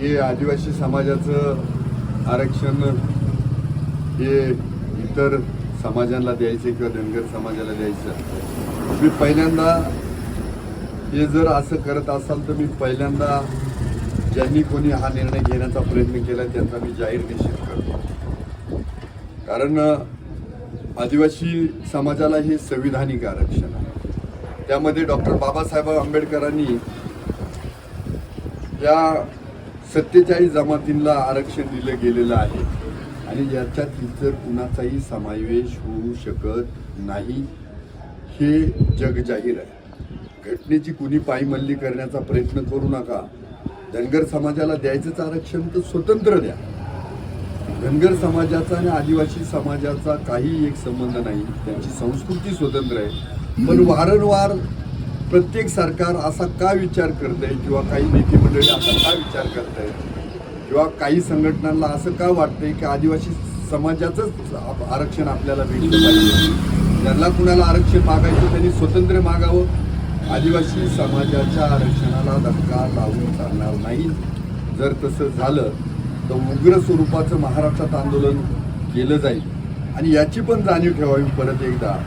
हे आदिवासी समाजाचं आरक्षण हे इतर समाजांना द्यायचे किंवा धनगर समाजाला द्यायचं. मी पहिल्यांदा हे जर असं करत असाल तर मी पहिल्यांदा ज्यांनी कोणी हा निर्णय घेण्याचा प्रयत्न केला त्यांचा मी जाहीर निषेध करतो. कारण आदिवासी समाजाला हे संविधानिक आरक्षण आहे. त्यामध्ये डॉक्टर बाबासाहेब आंबेडकरांनी या सत्तेचाळीस जमातींना आरक्षण दिलं गेलेलं आहे. आणि याच्यात इतर कुणाचाही समावेश होऊ शकत नाही. हे जग जाहीर आहे. घटनेची कुणी पायमल्ली करण्याचा प्रयत्न करू नका. धनगर समाजाला द्यायचंच आरक्षण तर स्वतंत्र द्या. धनगर समाजाचा आणि आदिवासी समाजाचा काही एक संबंध नाही. त्यांची संस्कृती स्वतंत्र आहे. पण वारंवार प्रत्येक सरकार असा का विचार करत आहे किंवा काही नेते मंडळी असा का विचार करत आहे किंवा काही संघटनांना असं का वाटतंय की आदिवासी समाजाचंच आप- आरक्षण आपल्याला भेटलं पाहिजे? ज्यांना कुणाला आरक्षण मागायचं त्यांनी स्वतंत्र मागावं. आदिवासी समाजाच्या आरक्षणाला धक्का लावून चालणार नाही. जर तसं झालं तर उग्र स्वरूपाचं महाराष्ट्रात आंदोलन केलं जाईल. आणि याची पण जाणीव ठेवावी परत एकदा.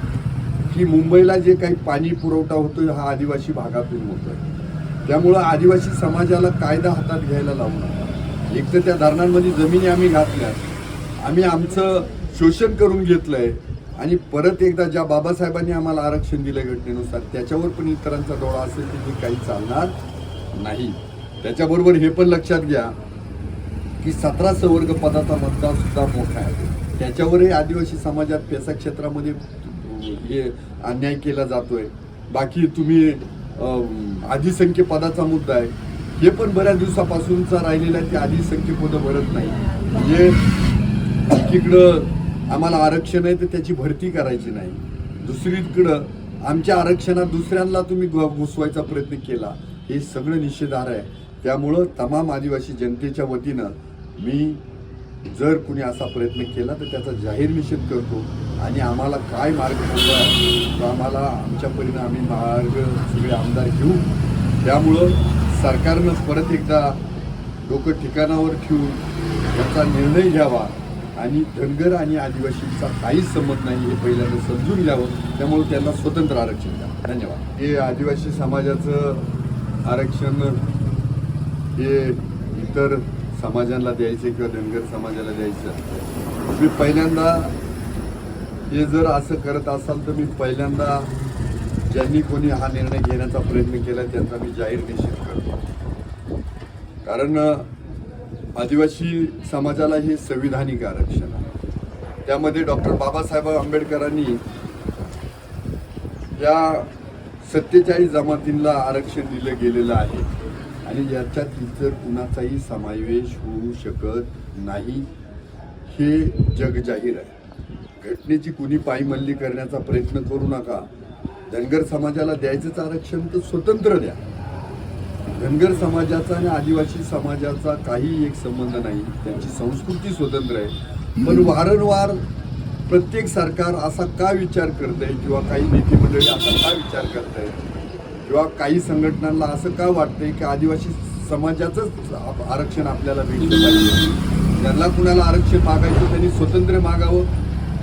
की मुंबईला जे काही पाणी पुरवठा होतो हा आदिवासी भागातून होतोय. त्यामुळं आदिवासी समाजाला कायदा हातात घ्यायला लावू एक तर त्या धरणांमध्ये जमिनी आम्ही घातल्या आम्ही आमचं शोषण करून घेतलंय आणि परत एकदा ज्या बाबासाहेबांनी आम्हाला आरक्षण दिलं घटनेनुसार त्याच्यावर पण इतरांचा डोळा असेल की काही चालणार नाही. त्याच्याबरोबर हे पण लक्षात घ्या की सतरा सवर्ग पदाचा मतदार सुद्धा मोठा आहे. त्याच्यावरही आदिवासी समाजात पेसा क्षेत्रामध्ये म्हणजे हे अन्याय केला जातोय. बाकी तुम्ही अं, पदाचा मुद्दा आहे. हे पण बऱ्याच दिवसापासूनचा राहिलेला आहे ते अधिसंख्य पदं भरत नाही. म्हणजे एकीकडं आम्हाला आरक्षण आहे तर त्याची भरती करायची नाही. दुसरीकडं आमच्या आरक्षणात दुसऱ्यांना तुम्ही घुसवायचा प्रयत्न केला. हे सगळं निषेधार आहे. त्यामुळं तमाम आदिवासी जनतेच्या वतीनं मी जर कुणी असा प्रयत्न केला तर त्याचा जाहीर निषेध करतो. आणि आम्हाला काय मार्ग ठेवला आहे तो आम्हाला आमच्या परीनं आम्ही मार्ग सगळे आमदार घेऊ. त्यामुळं सरकारनं परत एकदा डोकं ठिकाणावर ठेवून याचा निर्णय घ्यावा आणि धनगर आणि आदिवासींचा काहीच संबंध नाही हे पहिल्यांदा समजून घ्यावं. त्यामुळे त्यांना स्वतंत्र आरक्षण द्या. धन्यवाद. हे आदिवासी समाजाचं आरक्षण हे इतर समाजांना द्यायचं किंवा धनगर समाजाला द्यायचं. मी पहिल्यांदा हे जर असं करत असाल तर मी पहिल्यांदा ज्यांनी कोणी हा निर्णय घेण्याचा प्रयत्न केला त्यांचा मी जाहीर निषेध करतो. कारण आदिवासी समाजाला हे संविधानिक आरक्षण आहे. त्यामध्ये डॉक्टर बाबासाहेब आंबेडकरांनी या सत्तेचाळीस जमातींना आरक्षण दिलं गेलेलं आहे आणि याच्यात इतर कुणाचाही समावेश होऊ शकत नाही हे जग जाहीर आहे. घटनेची कुणी पायमल्ली करण्याचा प्रयत्न करू नका. धनगर समाजाला द्यायचंच आरक्षण तर स्वतंत्र द्या. धनगर समाजाचा आणि आदिवासी समाजाचा काही एक संबंध नाही. त्यांची संस्कृती स्वतंत्र आहे. पण वारंवार प्रत्येक सरकार असा का विचार करत आहे किंवा काही नेते मंडळी असा का विचार करत आहे किंवा काही संघटनांना असं का वाटतंय की आदिवासी समाजाचंच आप- आरक्षण आपल्याला भेटलं पाहिजे? ज्यांना कुणाला आरक्षण मागायचं त्यांनी स्वतंत्र मागावं.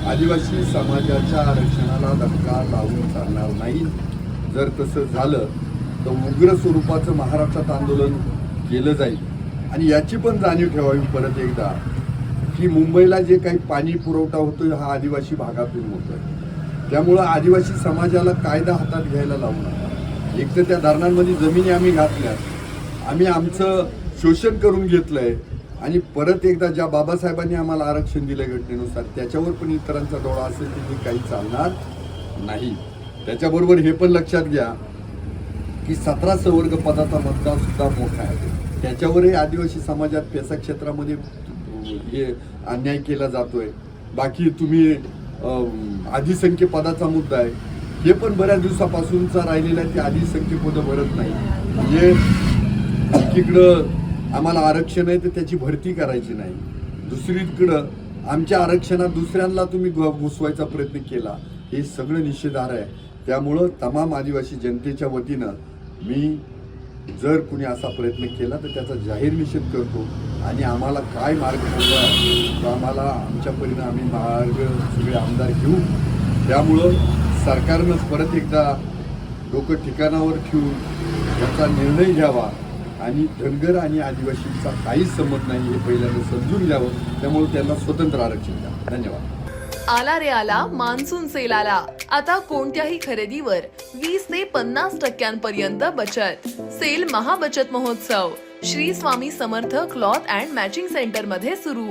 आदिवासी समाजाच्या आरक्षणाला धक्का लावून चालणार नाही. जर तसं झालं तर उग्र स्वरूपाचं महाराष्ट्रात आंदोलन केलं जाईल. आणि याची पण जाणीव ठेवावी परत एकदा. की मुंबईला जे काही पाणी पुरवठा होतोय हा आदिवासी भागातून होतोय. त्यामुळं आदिवासी समाजाला कायदा हातात घ्यायला लावू नका. एक तर त्या धरणांमध्ये जमिनी आम्ही घातल्या आम्ही आमचं शोषण करून घेतलं आहे आणि परत एकदा ज्या बाबासाहेबांनी आम्हाला आरक्षण दिलं घटनेनुसार त्याच्यावर पण इतरांचा डोळा असेल की ते काही चालणार नाही. त्याच्याबरोबर हे पण लक्षात घ्या की सतरा संवर्ग पदाचा मतदारसुद्धा मोठा आहे. त्याच्यावरही आदिवासी समाजात पेसा क्षेत्रामध्ये हे अन्याय केला जातोय. बाकी तुम्ही आदिसंख्य पदाचा मुद्दा आहे. हे पण बऱ्याच दिवसापासूनचा राहिलेला आहे ते अधिसंख्य पदं भरत नाही. म्हणजे एकीकडं आम्हाला आरक्षण आहे तर त्याची भरती करायची नाही. दुसरीकडं आमच्या आरक्षणात दुसऱ्यांना तुम्ही घुसवायचा प्रयत्न केला हे सगळं निषेधार आहे. त्यामुळं तमाम आदिवासी जनतेच्या वतीनं मी जर कुणी असा प्रयत्न केला तर त्याचा जाहीर निषेध करतो आणि आम्हाला काय मार्ग मोकळा आहे, तो आम्हाला आमच्या परीनं आम्ही मार्ग सगळे आमदार घेऊ. त्यामुळं सरकारनं परत एकदा डोकं ठिकाणावर ठेवून याचा निर्णय घ्यावा. आणि धनगर आणि आदिवासींचा काहीच संबंध नाही हे पहिल्यांदा समजून घ्यावं. त्यामुळे त्यांना स्वतंत्र आरक्षण द्या. धन्यवाद. आला रे आला मान्सून सेल आला. आता कोणत्याही खरेदीवर वीस ते पन्नास टक्क्यांपर्यंत बचत. सेल महाबचत महोत्सव. Shri Swami Samarth cloth and matching सेंटरमध्ये सुरू.